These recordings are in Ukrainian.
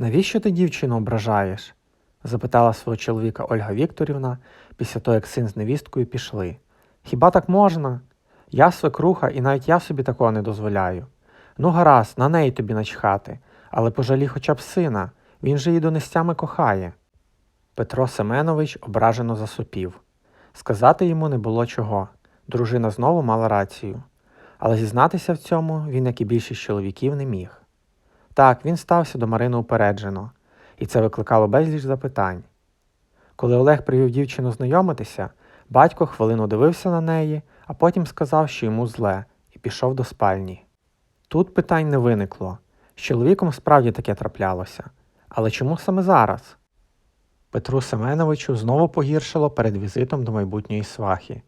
Навіщо ти дівчину ображаєш? запитала свого чоловіка Ольга Вікторівна після того, як син з невісткою пішли. Хіба так можна? Я свекруха, і навіть я собі такого не дозволяю. Ну, гаразд, на неї тобі начхати, але пожалій хоча б сина, він же її донестями кохає. Петро Семенович ображено засопів. Сказати йому не було чого. Дружина знову мала рацію. Але зізнатися в цьому він, як і більшість чоловіків, не міг. Так, він стався до Марини упереджено, і це викликало безліч запитань. Коли Олег привів дівчину знайомитися, батько хвилину дивився на неї, а потім сказав, що йому зле, і пішов до спальні. Тут питань не виникло. З чоловіком справді таке траплялося. Але чому саме зараз? Петру Семеновичу знову погіршило перед візитом до майбутньої свахи.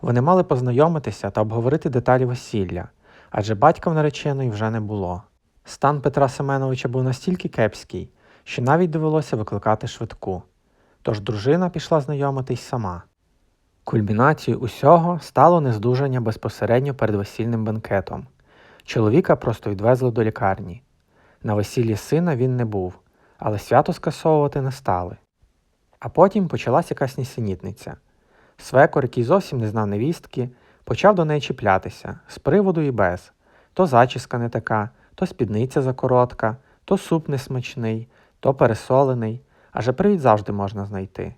Вони мали познайомитися та обговорити деталі весілля, адже батька в нареченої вже не було. Стан Петра Семеновича був настільки кепський, що навіть довелося викликати швидку. Тож дружина пішла знайомитись сама. Кульмінацією усього стало нездужання безпосередньо перед весільним бенкетом. Чоловіка просто відвезли до лікарні. На весіллі сина він не був, але свято скасовувати не стали. А потім почалась якась нісенітниця. Свекор, який зовсім не знав невістки, почав до неї чіплятися з приводу і без. То зачіска не така, то спідниця закоротка, то суп несмачний, то пересолений, аже привід завжди можна знайти.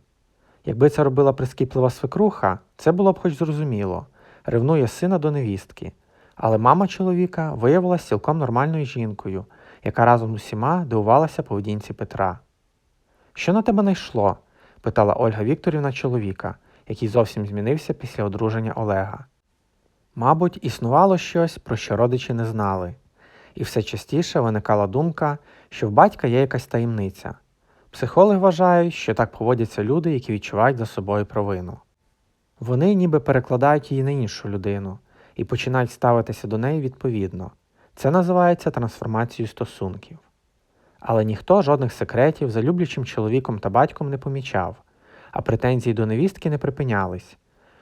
Якби це робила прискіплива свекруха, це було б хоч зрозуміло, ревнує сина до невістки. Але мама чоловіка виявилася цілком нормальною жінкою, яка разом з усіма дивувалася поведінці Петра. Що на тебе найшло? питала Ольга Вікторівна чоловіка, який зовсім змінився після одруження Олега. Мабуть, існувало щось, про що родичі не знали, і все частіше виникала думка, що в батька є якась таємниця. Психологи вважають, що так поводяться люди, які відчувають за собою провину. Вони ніби перекладають її на іншу людину і починають ставитися до неї відповідно. Це називається трансформацією стосунків. Але ніхто жодних секретів за люблячим чоловіком та батьком не помічав, а претензії до невістки не припинялись.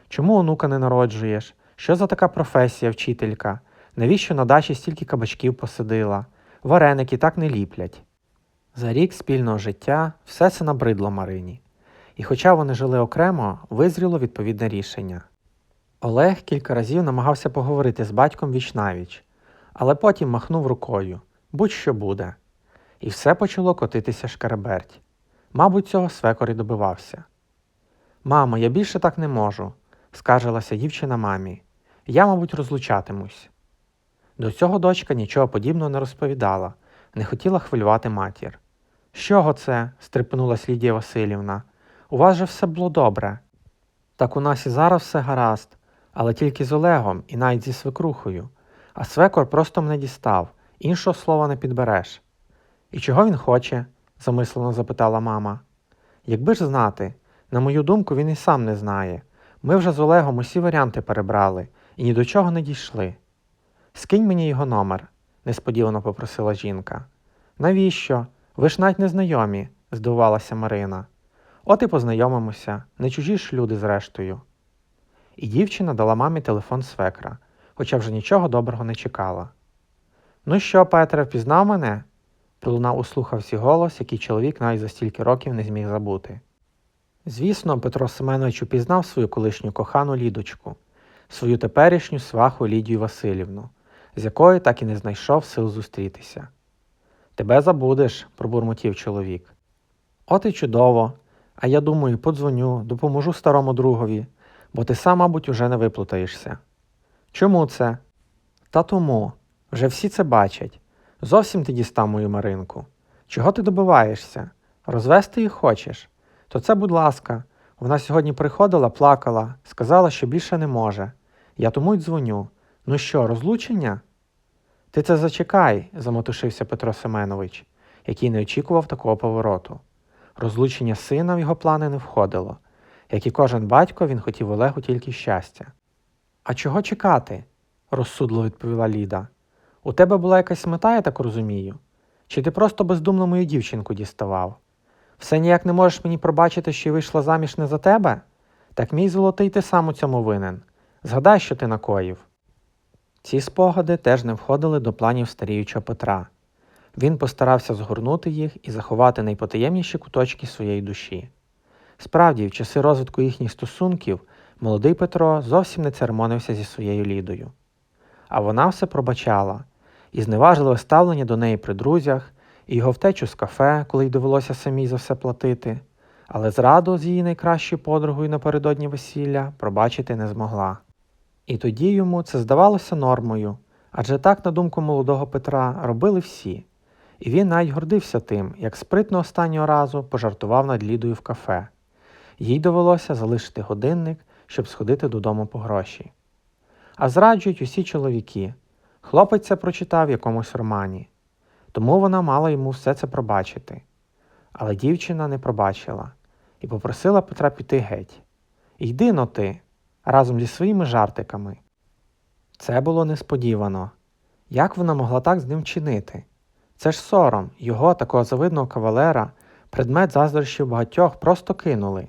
Чому онука не народжуєш? Що за така професія, вчителька? Навіщо на дачі стільки кабачків посадила? Вареники так не ліплять. За рік спільного життя все це набридло Марині. І хоча вони жили окремо, визріло відповідне рішення. Олег кілька разів намагався поговорити з батьком вічнавіч, але потім махнув рукою будь-що буде. І все почало котитися шкареберть. Мабуть, цього свекор і добивався. Мамо, я більше так не можу, скаржилася дівчина мамі. Я, мабуть, розлучатимусь. До цього дочка нічого подібного не розповідала, не хотіла хвилювати матір. Чого це? стрепенулась Лідія Васильівна. У вас же все було добре. Так у нас і зараз все гаразд, але тільки з Олегом і навіть зі свекрухою. А свекор просто мене дістав, іншого слова не підбереш. І чого він хоче? замислено запитала мама. Якби ж знати, на мою думку, він і сам не знає. Ми вже з Олегом усі варіанти перебрали і ні до чого не дійшли. Скинь мені його номер, несподівано попросила жінка. Навіщо? Ви ж навіть не знайомі, здивувалася Марина. От і познайомимося, не чужі ж люди зрештою. І дівчина дала мамі телефон свекра, хоча вже нічого доброго не чекала. Ну що, Петре, впізнав мене? пролунав у слухавці голос, який чоловік навіть за стільки років не зміг забути. Звісно, Петро Семенович упізнав свою колишню кохану Лідочку, свою теперішню сваху Лідію Васильівну, з якою так і не знайшов сил зустрітися. Тебе забудеш, пробурмотів чоловік. От і чудово. А я думаю, подзвоню, допоможу старому другові, бо ти сам, мабуть, уже не виплутаєшся. Чому це? Та тому. Вже всі це бачать. Зовсім ти дістав мою Маринку. Чого ти добиваєшся? Розвести їх хочеш? То це, будь ласка, вона сьогодні приходила, плакала, сказала, що більше не може. Я тому й дзвоню. Ну що, розлучення? Ти це зачекай, замотушився Петро Семенович, який не очікував такого повороту. Розлучення сина в його плани не входило. Як і кожен батько, він хотів Олегу тільки щастя. А чого чекати? розсудливо відповіла Ліда. У тебе була якась мета, я так розумію? Чи ти просто бездумно мою дівчинку діставав? Все ніяк не можеш мені пробачити, що вийшла заміж не за тебе? Так мій золотий ти сам у цьому винен. Згадай, що ти накоїв. Ці спогади теж не входили до планів старіючого Петра. Він постарався згорнути їх і заховати найпотаємніші куточки своєї душі. Справді, в часи розвитку їхніх стосунків молодий Петро зовсім не церемонився зі своєю Лідою. А вона все пробачала, і зневажливе ставлення до неї при друзях, і його втечу з кафе, коли й довелося самій за все платити, але зраду з її найкращою подругою напередодні весілля пробачити не змогла. І тоді йому це здавалося нормою, адже так, на думку молодого Петра, робили всі, і він навіть гордився тим, як спритно останнього разу пожартував над Лідою в кафе. Їй довелося залишити годинник, щоб сходити додому по гроші. А зраджують усі чоловіки. Хлопець це прочитав в якомусь романі, тому вона мала йому все це пробачити. Але дівчина не пробачила і попросила Петра піти геть. Йди но ти, разом зі своїми жартиками. Це було несподівано. Як вона могла так з ним чинити? Це ж сором, його, такого завидного кавалера, предмет заздрощів багатьох просто кинули.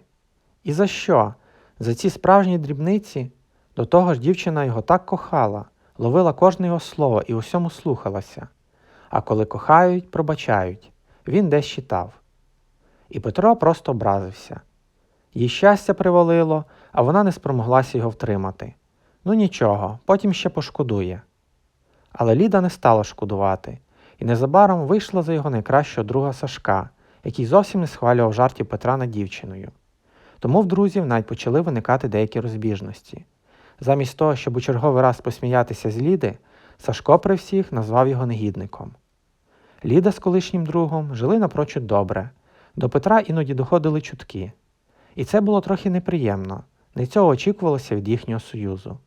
І за що? За ці справжні дрібниці? До того ж дівчина його так кохала, ловила кожне його слово і усьому слухалася. А коли кохають, пробачають. Він десь читав. І Петро просто образився. Їй щастя привалило, а вона не спромоглася його втримати. Ну нічого, потім ще пошкодує. Але Ліда не стала шкодувати, і незабаром вийшла за його найкращого друга Сашка, який зовсім не схвалював жартів Петра над дівчиною. Тому в друзів навіть почали виникати деякі розбіжності. Замість того, щоб у черговий раз посміятися з Ліди, Сашко при всіх назвав його негідником. Ліда з колишнім другом жили напрочуд добре. До Петра іноді доходили чутки. І це було трохи неприємно, не цього очікувалося від їхнього союзу.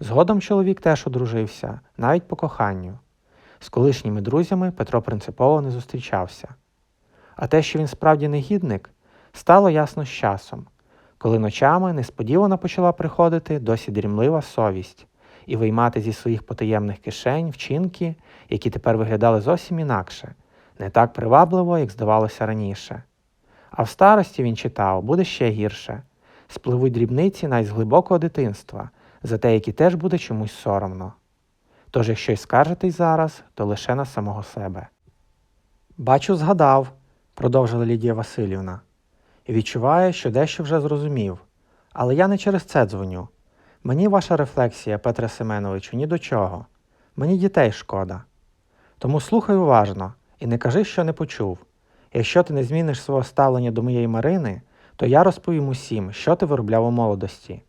Згодом чоловік теж одружився, навіть по коханню. З колишніми друзями Петро принципово не зустрічався. А те, що він справді негідник, стало ясно з часом, коли ночами несподівано почала приходити досі дрімлива совість і виймати зі своїх потаємних кишень вчинки, які тепер виглядали зовсім інакше, не так привабливо, як здавалося раніше. А в старості він читав, буде ще гірше спливуть дрібниці навіть з глибокого дитинства, за те, які теж буде чомусь соромно. Тож, якщо й скаржитись зараз, то лише на самого себе. Бачу, згадав, продовжила Лідія Васильівна, і відчуваю, що дещо вже зрозумів. Але я не через це дзвоню. Мені ваша рефлексія, Петре Семеновичу, ні до чого. Мені дітей шкода. Тому слухай уважно і не кажи, що не почув. Якщо ти не зміниш свого ставлення до моєї Марини, то я розповім усім, що ти виробляв у молодості.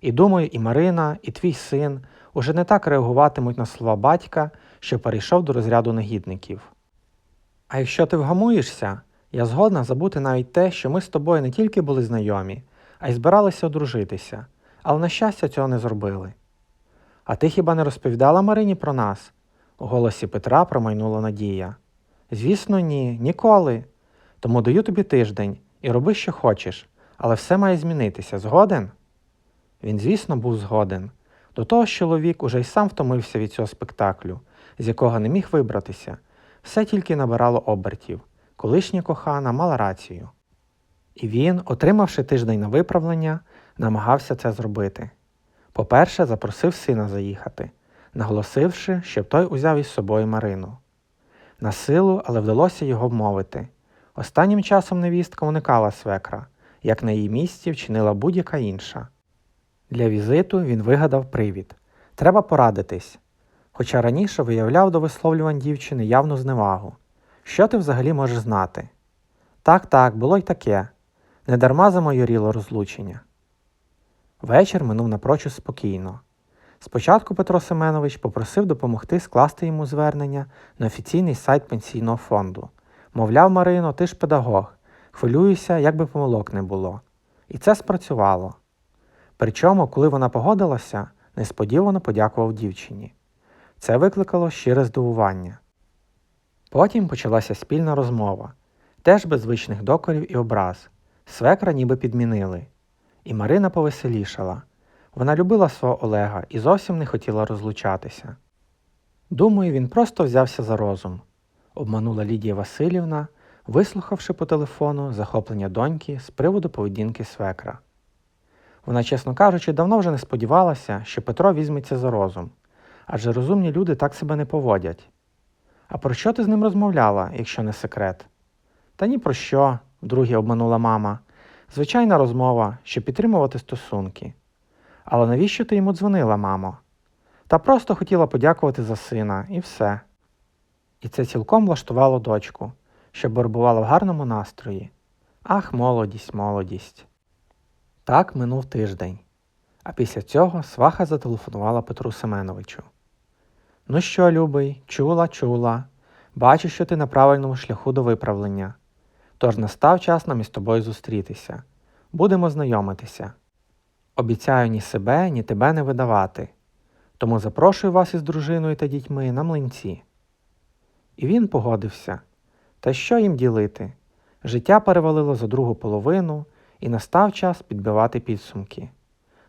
І думаю, і Марина, і твій син уже не так реагуватимуть на слова батька, що перейшов до розряду негідників. А якщо ти вгамуєшся, я згодна забути навіть те, що ми з тобою не тільки були знайомі, а й збиралися одружитися, але, на щастя, цього не зробили. А ти хіба не розповідала Марині про нас? У голосі Петра промайнула надія. Звісно, ні, ніколи. Тому даю тобі тиждень і роби, що хочеш, але все має змінитися. Згоден? Він, звісно, був згоден. До того ж чоловік уже й сам втомився від цього спектаклю, з якого не міг вибратися. Все тільки набирало обертів. Колишня кохана мала рацію. І він, отримавши тиждень на виправлення, намагався це зробити. По-перше, запросив сина заїхати, наголосивши, щоб той узяв із собою Марину. На силу, але вдалося його вмовити. Останнім часом невістка уникала свекра, як на її місці вчинила будь-яка інша. Для візиту він вигадав привід треба порадитись. Хоча раніше виявляв до висловлювань дівчини явну зневагу. Що ти взагалі можеш знати? Так, так, було й таке. Недарма замайоріло розлучення. Вечір минув напрочуд спокійно. Спочатку Петро Семенович попросив допомогти скласти йому звернення на офіційний сайт пенсійного фонду. Мовляв, Марино, ти ж педагог, хвилююся, як би помилок не було. І це спрацювало. Причому, коли вона погодилася, несподівано подякував дівчині. Це викликало щире здивування. Потім почалася спільна розмова, теж без звичних докорів і образ. Свекра ніби підмінили. І Марина повеселішала. Вона любила свого Олега і зовсім не хотіла розлучатися. Думаю, він просто взявся за розум, обманула Лідія Васильівна, вислухавши по телефону захоплення доньки з приводу поведінки свекра. Вона, чесно кажучи, давно вже не сподівалася, що Петро візьметься за розум, адже розумні люди так себе не поводять. А про що ти з ним розмовляла, якщо не секрет? Та ні про що, вдруге обманула мама. Звичайна розмова, щоб підтримувати стосунки. Але навіщо ти йому дзвонила, мамо? Та просто хотіла подякувати за сина, і все. І це цілком влаштувало дочку, щоб перебувала в гарному настрої. Ах, молодість, молодість. Так минув тиждень. А після цього сваха зателефонувала Петру Семеновичу. Ну що, любий, чула, чула. Бачу, що ти на правильному шляху до виправлення. Тож настав час нам із тобою зустрітися. Будемо знайомитися. Обіцяю ні себе, ні тебе не видавати. Тому запрошую вас із дружиною та дітьми на млинці. І він погодився. Та що їм ділити? Життя перевалило за другу половину, і настав час підбивати підсумки.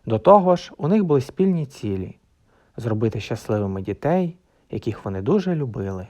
До того ж, у них були спільні цілі зробити щасливими дітей, яких вони дуже любили.